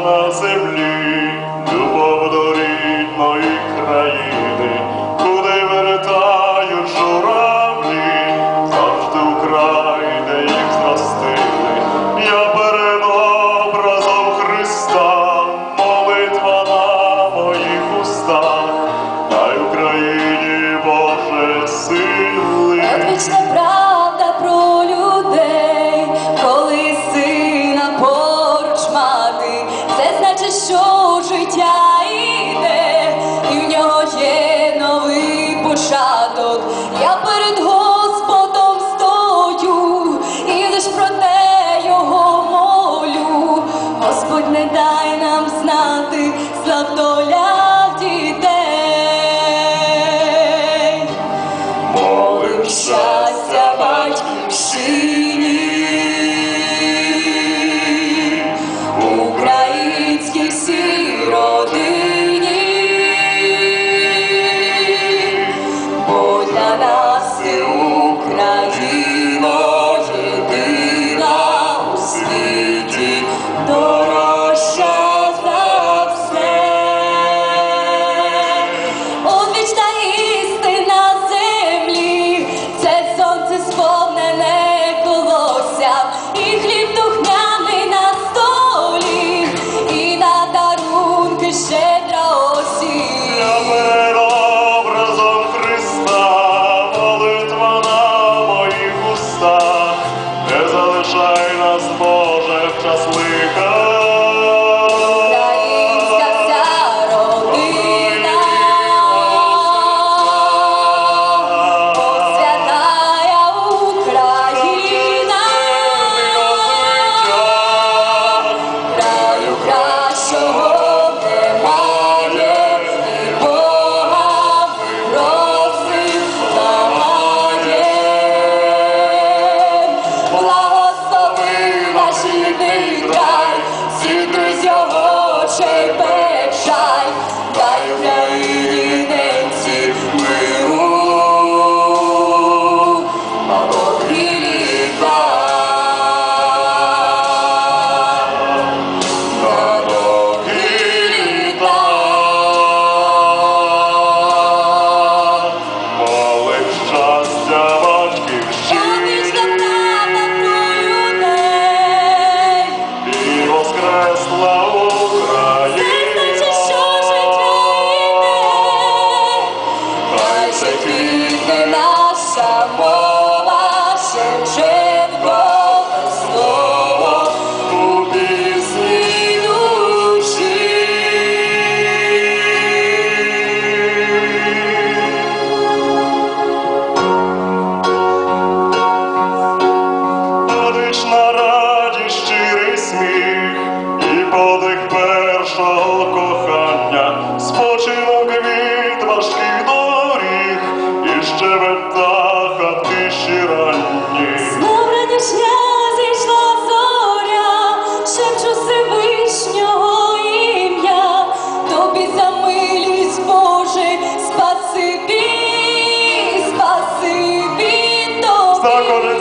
на землі. shot. across the ball. Say, be the last нашого кохання, спочинок від важких доріг і щебета хатиші ранні. Зновра дішня зійшла зоря, шепчу Всевишнього ім'я, тобі за милість, Боже, спасибі, спасибі тобі.